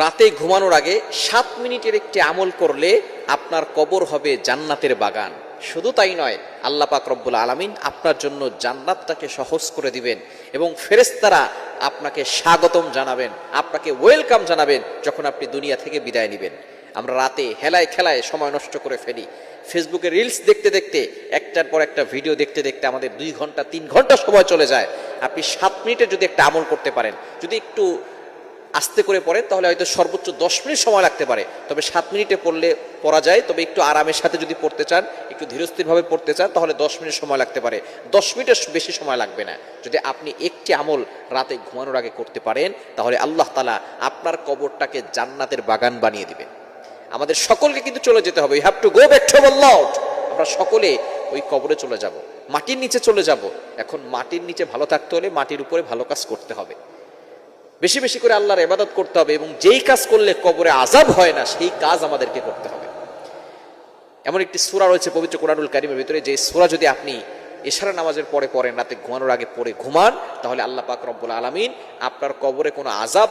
রাতে ঘুমানোর আগে সাত মিনিটের একটি আমল করলে আপনার কবর হবে জান্নাতের বাগান। শুধু তাই নয়, আল্লাহ পাক রব্বুল আলমিন আপনার জন্য জান্নাতটাকে সহজ করে দিবেন এবং ফেরেস্তারা আপনাকে স্বাগতম জানাবেন, আপনাকে ওয়েলকাম জানাবেন যখন আপনি দুনিয়া থেকে বিদায় নেবেন। আমরা রাতে হেলায় খেলায় সময় নষ্ট করে ফেলি। ফেসবুকে রিলস দেখতে দেখতে, একটার পর একটা ভিডিও দেখতে দেখতে আমাদের দুই ঘণ্টা, তিন ঘণ্টা সময় চলে যায়। আপনি সাত মিনিটে যদি একটা আমল করতে পারেন, যদি একটু আস্তে করে পড়েন তাহলে হয়তো সর্বোচ্চ দশ মিনিট সময় লাগতে পারে। তবে সাত মিনিটে পড়লে পড়া যায়, তবে একটু আরামের সাথে যদি পড়তে চান, একটু ধীরস্থিরভাবে পড়তে চান, তাহলে দশ মিনিট সময় লাগতে পারে। দশ মিনিটের বেশি সময় লাগবে না। যদি আপনি একটি আমল রাতে ঘুমানোর আগে করতে পারেন, তাহলে আল্লাহ তালা আপনার কবরটাকে জান্নাতের বাগান বানিয়ে দিবেন। আমাদের সকলকে কিন্তু চলে যেতে হবে। You have to go back to lord আমরা সকলে ওই কবরে চলে যাব। মাটির নিচে চলে যাব। এখন মাটির নিচে ভালো থাকতে হলে মাটির উপরে ভালো কাজ করতে হবে। বেশি বেশি করে আল্লাহর এবাদত করতে হবে এবং যেই কাজ করলে কবরে আজাব হয় না, সেই কাজ আমাদেরকে করতে হবে। এমন একটি সুরা রয়েছে পবিত্র কোরআনুল কারিমের ভিতরে, যে সুরা যদি আপনি এশারা নামাজের পরে পড়েন, রাতে ঘুমানোর আগে পরে ঘুমান, তাহলে আল্লাহ পাক রব্বুল আলমিন আপনার কবরে কোনো আজাব